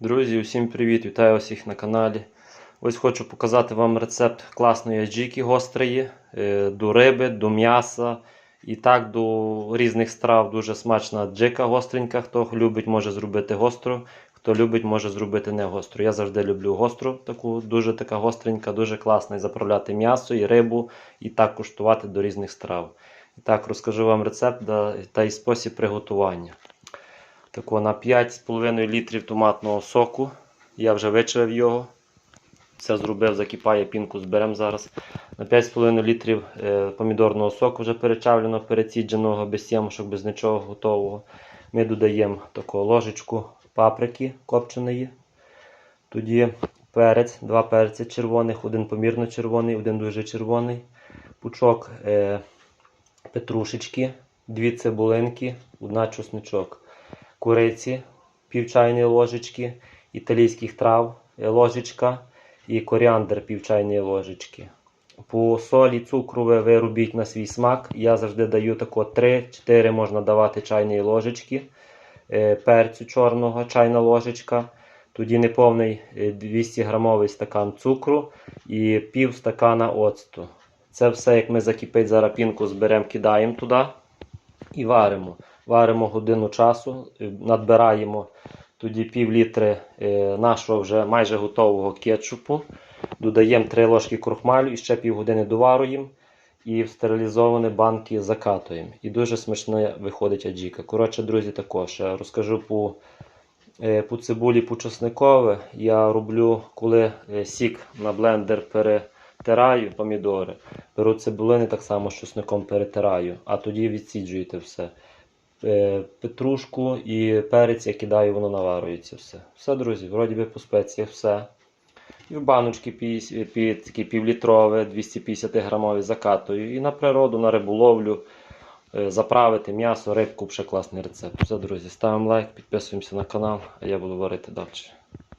Друзі, усім привіт! Вітаю всіх на каналі. Ось хочу показати вам рецепт класної аджіки гострої, е, до риби, до м'яса і так до різних страв. Дуже смачна аджика гостренька. Хто любить, може зробити гостру, хто любить, може зробити не гостру. Я завжди люблю гостру, таку дуже така гостренька, дуже класна. І заправляти м'ясо і рибу, і так куштувати до різних страв. І так розкажу вам рецепт та і спосіб приготування. Тако на 5,5 літрів томатного соку. Я вже вичавив його. Все зробив, закипає, пінку зберемо зараз. На 5,5 літрів е, помідорного соку вже перечавлено, перецідженого, без сімушок, без нічого готового. Ми додаємо таку ложечку паприки копченої. Тоді перець, два перці червоних, один помірно червоний, один дуже червоний. Пучок е, петрушечки, дві цибулинки, одна чесничок куриці, пів чайної ложечки, італійських трав е, ложечка і коріандр пів чайної ложечки. По солі, цукру ви, ви робіть на свій смак. Я завжди даю тако 3-4 можна давати чайної ложечки, е, перцю чорного, чайна ложечка. Тоді неповний е, 200 грамовий стакан цукру і пів стакана оцту. Це все, як ми закипить зараз пінку, зберемо, кидаємо туди і варимо. Варимо годину часу, е, надбираємо тоді пів літри е, нашого вже майже готового кетчупу. Додаємо 3 ложки крохмалю і ще півгодини доваруємо. І в стерилізовані банки закатуємо. І дуже смачно виходить аджіка. Коротше, друзі, також е, розкажу по, е, по цибулі по чесникове. Я роблю, коли сік на блендер перетираю помідори. Беру цибулини так само з чесником перетираю, а тоді відсіджуєте все. Е, Петрушку і перець я кидаю, воно наварюється все. Все, друзі, вроді би по спеціях все. І в баночки пі- під такі півлітрове, 250 грамові закатую. І на природу, на риболовлю е, заправити м'ясо, рибку, ще класний рецепт. Все, друзі, ставимо лайк, підписуємося на канал, а я буду варити далі.